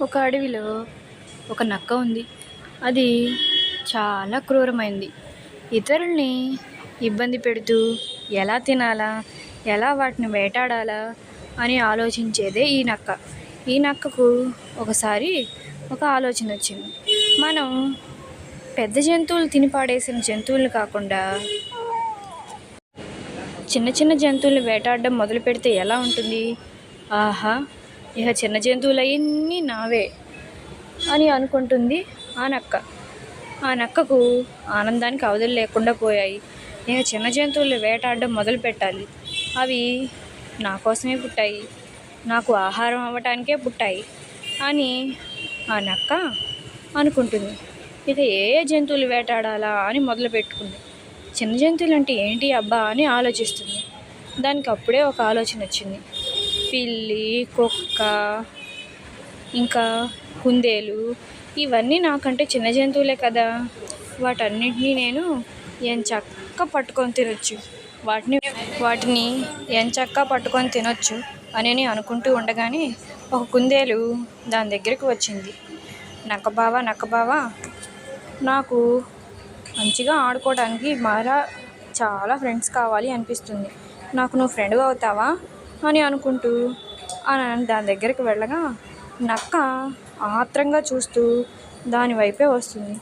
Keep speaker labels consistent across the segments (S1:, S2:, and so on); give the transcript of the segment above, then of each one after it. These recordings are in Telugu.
S1: ఒక అడవిలో ఒక నక్క ఉంది. అది చాలా క్రూరమైంది. ఇతరుల్ని ఇబ్బంది పెడుతూ ఎలా తినాలా ఎలా వాటిని వేటాడాలా అని ఆలోచించేదే ఈ నక్క. ఈ నక్కకు ఒకసారి ఒక ఆలోచన వచ్చింది. మనం పెద్ద జంతువులు తిని పాడేసిన జంతువులు కాకుండా చిన్న చిన్న జంతువులు వేటాడడం మొదలు పెడితే ఎలా ఉంటుంది? ఆహా! ఇక చిన్న జంతువులు అవన్నీ నావే అని అనుకుంటుంది ఆ నక్క. ఆ నక్కకు ఆనందానికి అవధులు లేకుండా పోయాయి. ఇక చిన్న జంతువులు వేటాడడం మొదలు పెట్టాలి. అవి నా కోసమే పుట్టాయి. నాకు ఆహారం అవ్వటానికే పుట్టాయి అని ఆ నక్క అనుకుంటుంది. ఇక ఏ ఏ జంతువులు వేటాడాలా అని మొదలు పెట్టుకుంది. చిన్న జంతువులు అంటే ఏంటి అబ్బా అని ఆలోచిస్తుంది. దానికి అప్పుడే ఒక ఆలోచన వచ్చింది. పిల్లి కుక్క ఇంకా కుందేలు ఇవన్నీ నాకంటే చిన్న జంతువులే కదా. వాటన్నిటినీ నేను ఎంచక్క పట్టుకొని తినొచ్చు. వాటిని వాటిని ఎంచక్క పట్టుకొని తినొచ్చు అని నేను అనుకుంటూ ఉండగానే ఒక కుందేలు దాని దగ్గరికి వచ్చింది. నక్కబావా నక్కబావా నాకు మంచిగా ఆడుకోవడానికి మరా చాలా ఫ్రెండ్స్ కావాలి అనిపిస్తుంది. నాకు నువ్వు ఫ్రెండ్గా అవుతావా? అని అనుకుంటూ దాని దగ్గరికి వెళ్ళగా నక్క ఆత్రంగా చూస్తూ దాని వైపే వస్తుంది.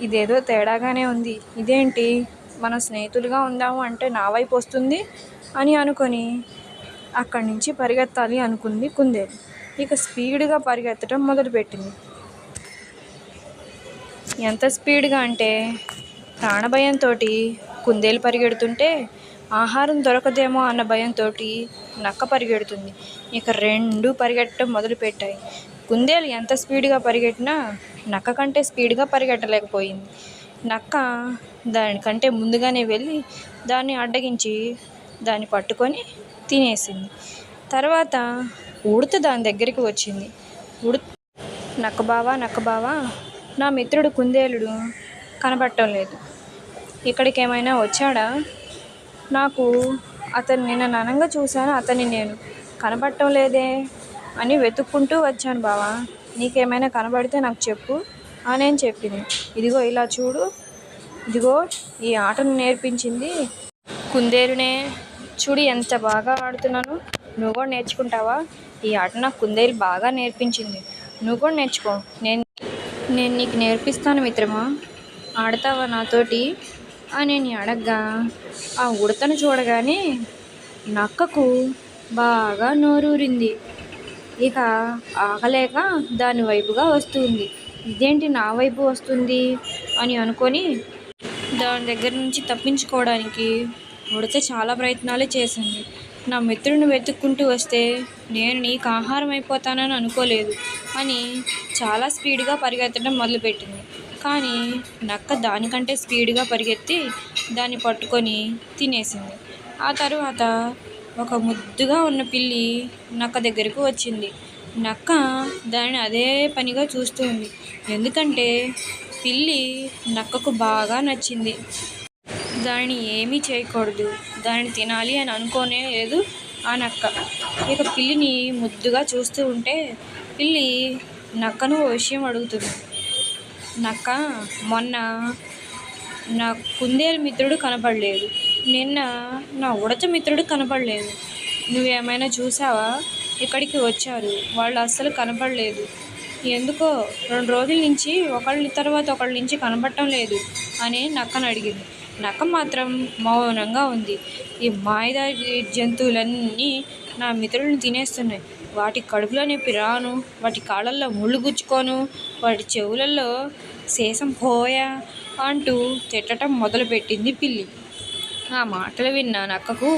S1: ఇదేదో తేడాగానే ఉంది. ఇదేంటి? మన స్నేహితులుగా ఉందాము అంటే నా వైపు వస్తుంది అని అనుకొని అక్కడి నుంచి పరిగెత్తాలి అనుకుంది కుందేలు. ఇక స్పీడ్గా పరిగెత్తడం మొదలుపెట్టింది. ఎంత స్పీడ్గా అంటే ప్రాణభయంతో కుందేలు పరిగెడుతుంటే ఆహారం దొరకదేమో అన్న భయంతో నక్క పరిగెడుతుంది. ఇక రెండు పరిగెట్టడం మొదలుపెట్టాయి. కుందేలు ఎంత స్పీడ్గా పరిగెట్టినా నక్క కంటే స్పీడ్గా పరిగెట్టలేకపోయింది. నక్క దానికంటే ముందుగానే వెళ్ళి దాన్ని అడ్డగించి దాన్ని పట్టుకొని తినేసింది. తర్వాత ఉడత దాని దగ్గరికి వచ్చింది. ఉడత నక్క నక్కబావా నక్క బావా నా మిత్రుడు కుందేలుడు కనబడటం లేదు. ఇక్కడికి ఏమైనా వచ్చాడా? నాకు అతను నిన్న ననంగా చూశాను అతన్ని నేను కనబడటం లేదే అని వెతుక్కుంటూ వచ్చాను బావా. నీకేమైనా కనబడితే నాకు చెప్పు అని నేను చెప్పింది. ఇదిగో ఇలా చూడు. ఇదిగో ఈ ఆటను నేర్పించింది కుందేలునే. చూడు ఎంత బాగా ఆడుతున్నాను. నువ్వు కూడా నేర్చుకుంటావా? ఈ ఆట నాకు కుందేలు బాగా నేర్పించింది. నువ్వు కూడా నేర్చుకో. నేను నేను నీకు నేర్పిస్తాను మిత్రమా. ఆడతావా నాతోటి? అని నేను అడగ్గా ఆ ఉడతను చూడగానే నక్కకు బాగా నోరూరింది. ఇక ఆగలేక దాని వైపుగా వస్తుంది. ఇదేంటి నా వైపు వస్తుంది అని అనుకొని దాని దగ్గర నుంచి తప్పించుకోవడానికి ఉడత చాలా ప్రయత్నాలు చేసింది. నా మిత్రుడిని వెతుక్కుంటూ వస్తే నేను నీకు ఆహారం అయిపోతానని అనుకోలేదు అని చాలా స్పీడ్గా పరిగెత్తడం మొదలుపెట్టింది. కానీ నక్క దానికంటే స్పీడ్గా పరిగెత్తి దాన్ని పట్టుకొని తినేసింది. ఆ తర్వాత ఒక ముద్దుగా ఉన్న పిల్లి నక్క దగ్గరకు వచ్చింది. నక్క దానిని అదే పనిగా చూస్తూ ఉంది ఎందుకంటే పిల్లి నక్కకు బాగా నచ్చింది. దానిని ఏమీ చేయకూడదు. దానిని తినాలి అని అనుకోనే లేదు ఆ నక్క. ఇక పిల్లిని ముద్దుగా చూస్తూ ఉంటే పిల్లి నక్కను ఓ విషయం అడుగుతుంది. నక్క మొన్న నా కుందేలు మిత్రుడు కనపడలేదు. నిన్న నా ఉడత మిత్రుడు కనపడలేదు. నువ్వేమైనా చూసావా? ఇక్కడికి వచ్చారు. వాళ్ళు అస్సలు కనపడలేదు. ఎందుకో రెండు రోజుల నుంచి ఒకళ్ళ తర్వాత ఒకళ్ళ నుంచి కనపడటం లేదు అని నక్కను అడిగింది. నక్క మాత్రం మౌనంగా ఉంది. ఈ మాయదారి జంతువులన్నీ నా మిత్రులను తినేస్తున్నాయి. వాటి కడుపులో నొప్పి రాను వాటి కాళ్ళల్లో ముళ్ళు గుచ్చుకోను వాటి చెవులలో శేషం పోయా అంటూ తిట్టడం మొదలుపెట్టింది పిల్లి. ఆ మాటలు విన్న నక్కకు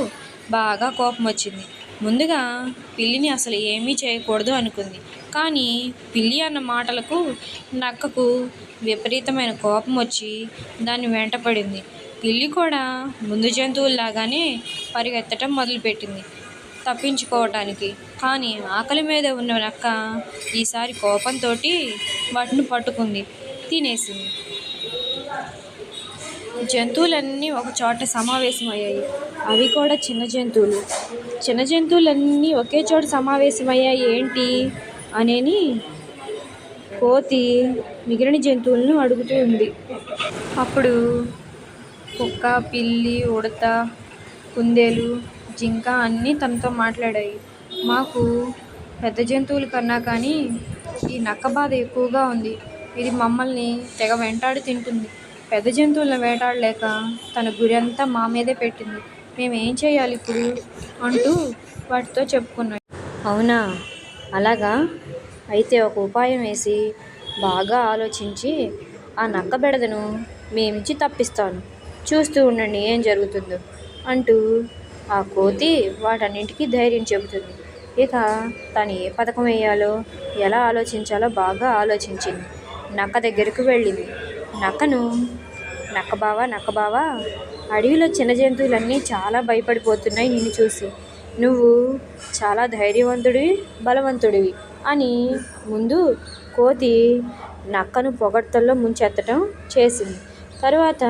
S1: బాగా కోపం వచ్చింది. ముందుగా పిల్లిని అసలు ఏమీ చేయకూడదు అనుకుంది. కానీ పిల్లి అన్న మాటలకు నక్కకు విపరీతమైన కోపం వచ్చి దాన్ని వెంటపడింది. పిల్లి కూడా ముందు జంతువుల్లాగానే పరిగెత్తడం మొదలుపెట్టింది. తప్పించుకోవటానికి. కానీ ఆకలి మీద ఉన్న నక్క ఈసారి కోపంతో వాటిని పట్టుకుంది తినేసింది. జంతువులన్నీ ఒక చోట సమావేశమయ్యాయి. అవి కూడా చిన్న జంతువులు. చిన్న జంతువులన్నీ ఒకే చోట సమావేశమయ్యాయి ఏంటి అనేని కోతి మిగిలిన జంతువులను అడుగుతూ ఉంది. అప్పుడు కుక్క పిల్లి ఉడత కుందేలు జింక అన్నీ తనతో మాట్లాడాయి. మాకు పెద్ద జంతువుల కన్నా కానీ ఈ నక్క బాధ ఎక్కువగా ఉంది. ఇది మమ్మల్ని తెగ వెంటాడి తింటుంది. పెద్ద జంతువులను వేటాడలేక తన గురి అంతా మా మీదే పెట్టింది. మేము ఏం చేయాలి ఇప్పుడు? అంటూ వాటితో చెప్పుకున్నాడు అవునా? అలాగా? అయితే ఒక ఉపాయం వేసి బాగా ఆలోచించి ఆ నక్క బెడదను మేమిచ్చి తప్పిస్తాను. చూస్తూ ఉండండి ఏం జరుగుతుందో అంటూ ఆ కోతి వాటన్నింటికీ ధైర్యం చెబుతుంది. ఇక తను ఏ పథకం వేయాలో ఎలా ఆలోచించాలో బాగా ఆలోచించింది. నక్క దగ్గరకు వెళ్ళింది. నక్కను నక్క బావా నక్క బావా అడవిలో చిన్న జంతువులన్నీ చాలా భయపడిపోతున్నాయి నిన్ను చూసి. నువ్వు చాలా ధైర్యవంతుడివి బలవంతుడివి అని ముందు కోతి నక్కను పొగడ్తల్లో ముంచెత్తడం చేసింది. తర్వాత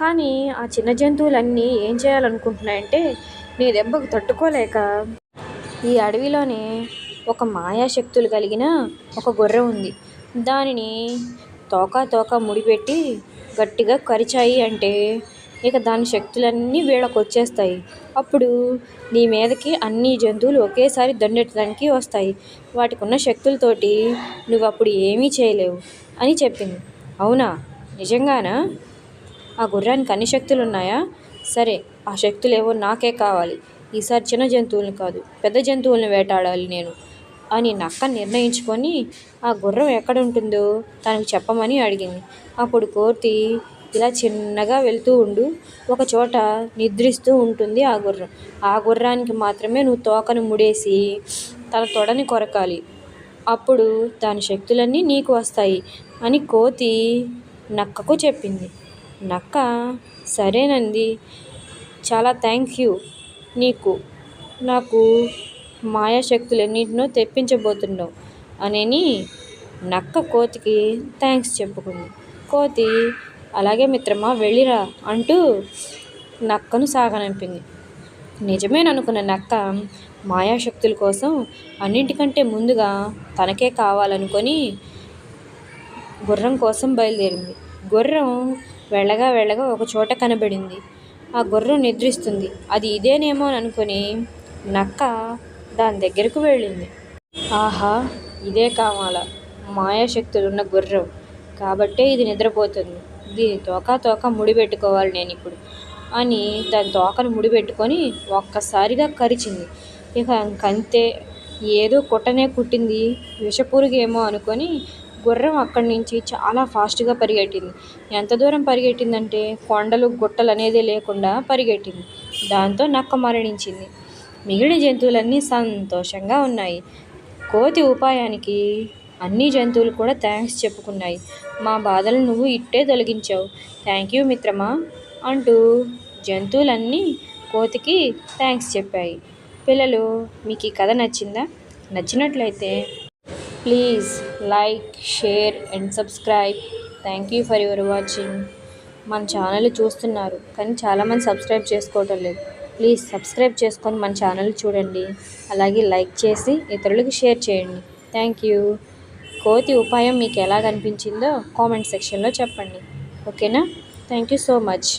S1: కానీ ఆ చిన్న జంతువులన్నీ ఏం చేయాలనుకుంటున్నాయంటే నీ దెబ్బకు తట్టుకోలేక. ఈ అడవిలోనే ఒక మాయాశక్తులు కలిగిన ఒక గొర్రె ఉంది. దానిని తోక తోక ముడిపెట్టి గట్టిగా కరిచాయి అంటే ఇక దాని శక్తులన్నీ వీళ్ళకు వచ్చేస్తాయి అప్పుడు నీ మీదకి అన్ని జంతువులు ఒకేసారి దండెట్టడానికి వస్తాయి. వాటికి ఉన్న శక్తులతోటి నువ్వు అప్పుడు ఏమీ చేయలేవు అని చెప్పింది. అవునా? నిజంగానా? ఆ గుర్రానికి అన్ని శక్తులు ఉన్నాయా సరే ఆ శక్తులు ఏవో నాకే కావాలి. ఈసారి చిన్న జంతువులను కాదు పెద్ద జంతువులను వేటాడాలి నేను అని నక్క నిర్ణయించుకొని ఆ గుర్రం ఎక్కడ ఉంటుందో తనకు చెప్పమని అడిగింది. అప్పుడు కోతి ఇలా చిన్నగా వెళ్తూ ఉండు ఒక చోట నిద్రిస్తూ ఉంటుంది ఆ గుర్రం. ఆ గుర్రానికి మాత్రమే నువ్వు తోకను ముడేసి తన తొడని కొరకాలి. అప్పుడు దాని శక్తులన్నీ నీకు వస్తాయి అని కోతి నక్కకు చెప్పింది. నక్క సరేనంది. చాలా థ్యాంక్ యూ నీకు. నాకు మాయాశక్తులన్నింటినో తెప్పించబోతున్నావు అనేని నక్క కోతికి థ్యాంక్స్ చెప్పుకుంది. కోతి అలాగే మిత్రమా వెళ్ళిరా అంటూ నక్కను సాగనంపింది. నిజమేననుకున్న నక్క మాయాశక్తుల కోసం అన్నింటికంటే ముందుగా తనకే కావాలనుకొని గుర్రం కోసం బయలుదేరింది. గుర్రం వెళ్ళగా వెళ్ళగా ఒక చోట కనబడింది. ఆ గుర్రం నిద్రిస్తుంది. అది ఇదేనేమో అని అనుకుని నక్క దాని దగ్గరకు వెళ్ళింది. ఆహా ఇదే కావాలా మాయాశక్తులున్న గుర్రం. కాబట్టే ఇది నిద్రపోతుంది. దీని తోక తోక ముడిపెట్టుకోవాలి నేను ఇప్పుడు అని దాని తోకను ముడిపెట్టుకొని ఒక్కసారిగా కరిచింది. ఇక కంతే ఏదో కుట్టనే కుట్టింది. విషపురుగేమో అనుకొని గుర్రం అక్కడి నుంచి చాలా ఫాస్ట్గా పరిగెట్టింది. ఎంత దూరం పరిగెట్టిందంటే కొండలు గుట్టలు అనేది లేకుండా పరిగెట్టింది. దాంతో నక్క మరణించింది. మిగిలిన జంతువులన్నీ సంతోషంగా ఉన్నాయి. కోతి ఉపాయానికి అన్ని జంతువులు కూడా థ్యాంక్స్ చెప్పుకున్నాయి. మా బాధలు నువ్వు ఇట్టే తొలగించావు. థ్యాంక్ యూ మిత్రమా? అంటూ జంతువులన్నీ కోతికి థ్యాంక్స్ చెప్పాయి. పిల్లలు మీకు ఈ కథ నచ్చిందా? నచ్చినట్లయితే please like share and subscribe thank you for your watching మన ఛానల్ చూస్తున్నారు కానీ చాలామంది సబ్స్క్రైబ్ చేసుకోవటం లేదు. ప్లీజ్ సబ్స్క్రైబ్ చేసుకొని మన ఛానల్ చూడండి. అలాగే లైక్ చేసి ఇతరులకు షేర్ చేయండి. థ్యాంక్ యూ కోతి ఉపాయం మీకు ఎలా కనిపించిందో కామెంట్ సెక్షన్లో చెప్పండి. ఓకేనా థ్యాంక్ యూ సో మచ్